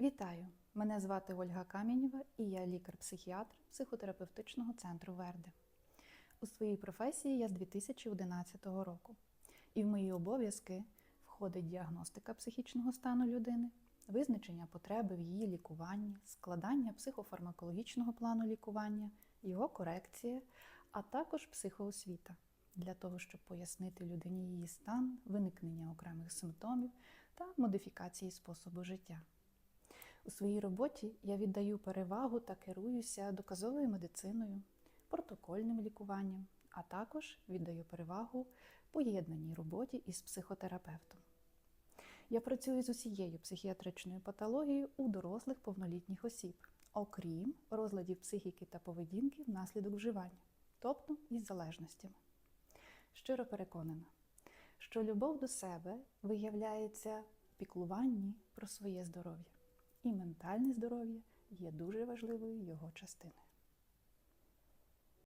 Вітаю! Мене звати Ольга Камінєва і я лікар-психіатр психотерапевтичного центру Верди. У своїй професії я з 2011 року, і в мої обов'язки входить діагностика психічного стану людини, визначення потреби в її лікуванні, складання психофармакологічного плану лікування, його корекція, а також психоосвіта для того, щоб пояснити людині її стан, виникнення окремих симптомів та модифікації способу життя. У своїй роботі я віддаю перевагу та керуюся доказовою медициною, протокольним лікуванням, а також віддаю перевагу поєднаній роботі із психотерапевтом. Я працюю з усією психіатричною патологією у дорослих повнолітніх осіб, окрім розладів психіки та поведінки внаслідок вживання, тобто із залежностями. Щиро переконана, що любов до себе виявляється в піклуванні про своє здоров'я, і ментальне здоров'я є дуже важливою його частиною.